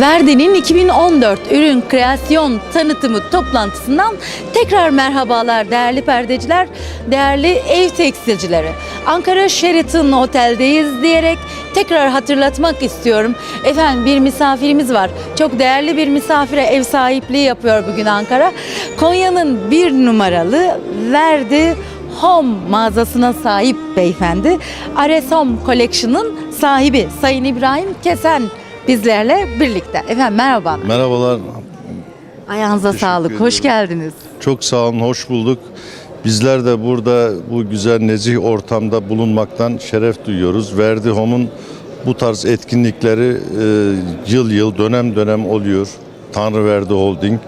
Verdi'nin 2014 ürün kreasyon tanıtımı toplantısından tekrar merhabalar değerli perdeciler, değerli ev tekstilcileri. Ankara Sheraton Otel'deyiz diyerek tekrar hatırlatmak istiyorum. Efendim bir misafirimiz var. Çok değerli bir misafire ev sahipliği yapıyor bugün Ankara. Konya'nın bir numaralı Verdi Home mağazasına sahip beyefendi. Ares Home Collection'ın sahibi Sayın İbrahim Kesen bizlerle birlikte. Efendim merhaba. Merhabalar. Ayağınıza sağlık. Hoş ediyorum. geldiniz. Çok sağ olun, hoş bulduk. Bizler de burada bu güzel nezih ortamda bulunmaktan şeref duyuyoruz. Verdi Home'un bu tarz etkinlikleri e, yıl yıl, dönem dönem oluyor. Tanrı Verdi Holding.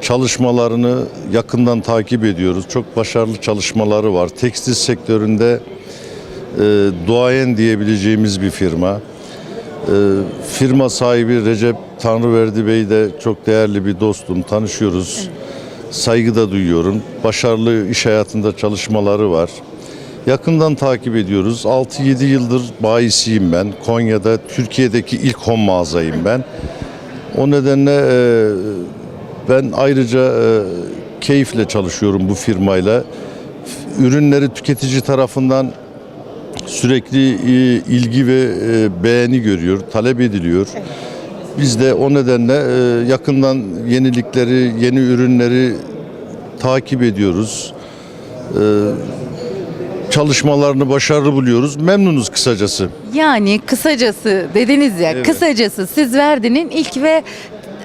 Çalışmalarını yakından takip ediyoruz. Çok başarılı çalışmaları var. Tekstil sektöründe e, duayen diyebileceğimiz bir firma. Ee, firma sahibi Recep Tanrıverdi Bey de çok değerli bir dostum. Tanışıyoruz. Saygı da duyuyorum. Başarılı iş hayatında çalışmaları var. Yakından takip ediyoruz. 6-7 yıldır bayisiyim ben. Konya'da Türkiye'deki ilk home mağazayım ben. O nedenle e, ben ayrıca e, keyifle çalışıyorum bu firmayla. Ürünleri tüketici tarafından sürekli e, ilgi ve e, beğeni görüyor, talep ediliyor. Biz de o nedenle e, yakından yenilikleri, yeni ürünleri takip ediyoruz. E, Çalışmalarını başarılı buluyoruz. Memnunuz kısacası. Yani kısacası dediniz ya, Evet. kısacası siz Verdi'nin ilk ve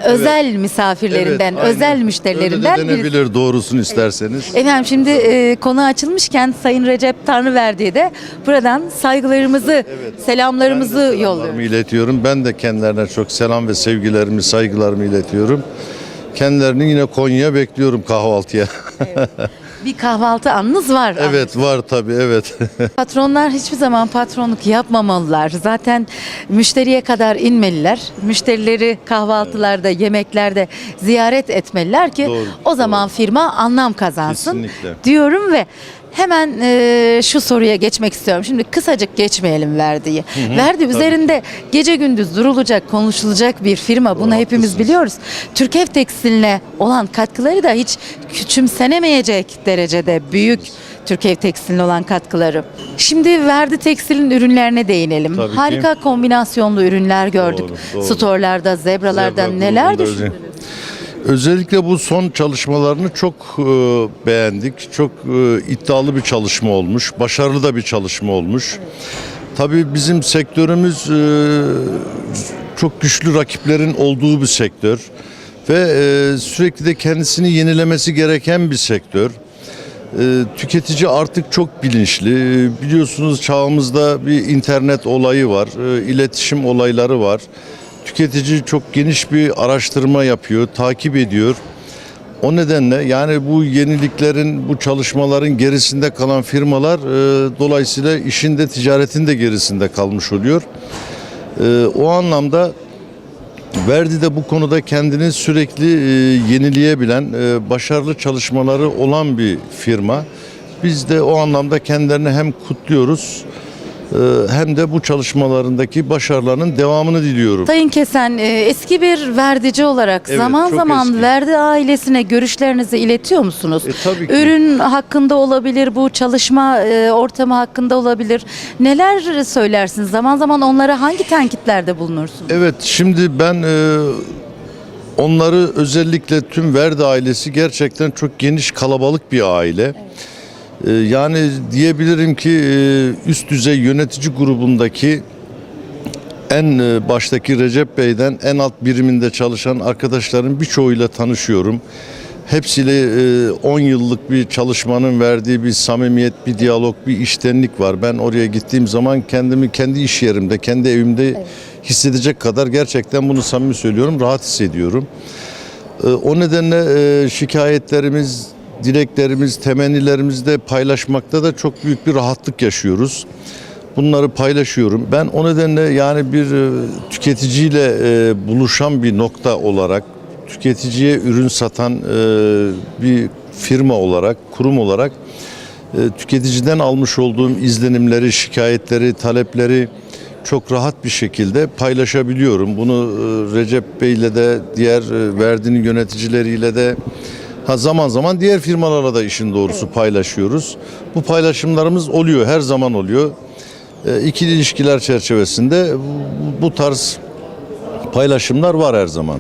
özel misafirlerinden, Evet, aynen. özel müşterilerinden Öyle de birisi. denebilir doğrusunu isterseniz. Efendim şimdi e, konu açılmışken Sayın Recep Tanrıverdi'ye de buradan saygılarımızı, selamlarımızı yolluyoruz. selamlarımı iletiyorum. Ben de kendilerine çok selam ve sevgilerimi, saygılarımı iletiyorum. Kendilerini yine Konya'ya bekliyorum kahvaltıya. Bir kahvaltı anınız var. evet var tabii evet. Patronlar hiçbir zaman patronluk yapmamalılar. Zaten müşteriye kadar inmeliler. Müşterileri kahvaltılarda, yemeklerde ziyaret etmeliler ki Doğru, o zaman firma anlam kazansın Kesinlikle. diyorum ve hemen e, şu soruya geçmek istiyorum. Şimdi kısacık geçmeyelim Verdi'yi. Verdi üzerinde gece gündüz durulacak, konuşulacak bir firma. Bunu Doğru, hepimiz haklısınız. biliyoruz. Türk Ev Tekstil'ine olan katkıları da hiç küçümsenemeyecek derecede büyük. Türk Ev Tekstil'ine olan katkıları. Şimdi Verdi Tekstil'in ürünlerine değinelim. Tabii ki. Harika kombinasyonlu ürünler gördük. Doğru, doğru. Storlarda, zebralarda Zebra neler düşündünüz? Özellikle bu son çalışmalarını çok e, beğendik. Çok e, iddialı bir çalışma olmuş. Başarılı da bir çalışma olmuş. Tabii bizim sektörümüz e, çok güçlü rakiplerin olduğu bir sektör ve e, sürekli de kendisini yenilemesi gereken bir sektör. E, tüketici artık çok bilinçli. Biliyorsunuz çağımızda bir internet olayı var, e, iletişim olayları var. Tüketici çok geniş bir araştırma yapıyor, takip ediyor. O nedenle yani bu yeniliklerin, bu çalışmaların gerisinde kalan firmalar e, dolayısıyla işin de ticaretin de gerisinde kalmış oluyor. E, o anlamda Verdi de bu konuda kendini sürekli e, yenileyebilen, e, başarılı çalışmaları olan bir firma. Biz de o anlamda kendilerini hem kutluyoruz hem de bu çalışmalarındaki başarılarının devamını diliyorum. Sayın Kesen, e, eski bir verdici olarak Evet, zaman zaman eski. verdi ailesine görüşlerinizi iletiyor musunuz? E, tabii ki. Ürün hakkında olabilir, bu çalışma e, ortamı hakkında olabilir. Neler söylersiniz? Zaman zaman onlara hangi tenkitlerde bulunursunuz? Evet şimdi ben e, onları özellikle tüm Verdi ailesi gerçekten çok geniş kalabalık bir aile. E, yani diyebilirim ki e, üst düzey yönetici grubundaki en e, baştaki Recep Bey'den en alt biriminde çalışan arkadaşların birçoğuyla tanışıyorum. Hepsiyle e, 10 yıllık bir çalışmanın verdiği bir samimiyet, bir diyalog, bir iştenlik var. Ben oraya gittiğim zaman kendimi kendi iş yerimde, kendi evimde hissedecek kadar gerçekten bunu samimi söylüyorum, rahat hissediyorum. E, O nedenle e, şikayetlerimiz, dileklerimiz, temennilerimizi de paylaşmakta da çok büyük bir rahatlık yaşıyoruz. Bunları paylaşıyorum. Ben o nedenle yani bir e, tüketiciyle e, buluşan bir nokta olarak, tüketiciye ürün satan e, bir firma olarak, kurum olarak tüketiciden almış olduğum izlenimleri, şikayetleri, talepleri çok rahat bir şekilde paylaşabiliyorum. Bunu Recep Bey'le de diğer verdiğinin yöneticileriyle de ha zaman zaman diğer firmalarla da işin doğrusu paylaşıyoruz. Bu paylaşımlarımız oluyor, her zaman oluyor. E, İkili ilişkiler çerçevesinde bu- bu tarz paylaşımlar var her zaman.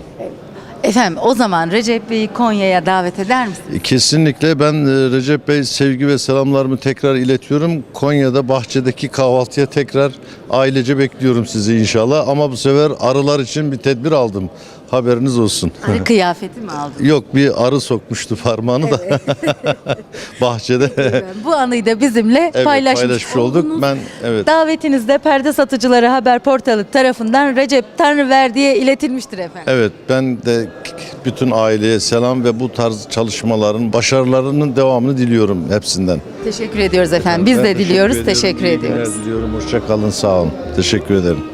Efendim o zaman Recep Bey'i Konya'ya davet eder misiniz? Kesinlikle ben e, Recep Bey sevgi ve selamlarımı tekrar iletiyorum. Konya'da bahçedeki kahvaltıya tekrar ailece bekliyorum sizi inşallah. Ama bu sefer arılar için bir tedbir aldım. Haberiniz olsun. Arı kıyafeti mi aldın? Yok bir arı sokmuştu parmağını da bahçede. Bu anıyı da bizimle Evet, paylaşmış, paylaşmış olduk. oldunuz. Ben evet Davetinizde Perde Satıcıları Haber Portalı tarafından Recep Tanrıverdi'ye iletilmiştir efendim. evet ben de bütün aileye selam ve bu tarz çalışmaların başarılarının devamını diliyorum hepsinden. Teşekkür ediyoruz efendim. Biz Ben de diliyoruz. ediyorum. Teşekkür İyi ediyoruz. diliyorum. Hoşça kalın. Sağ olun. Teşekkür ederim.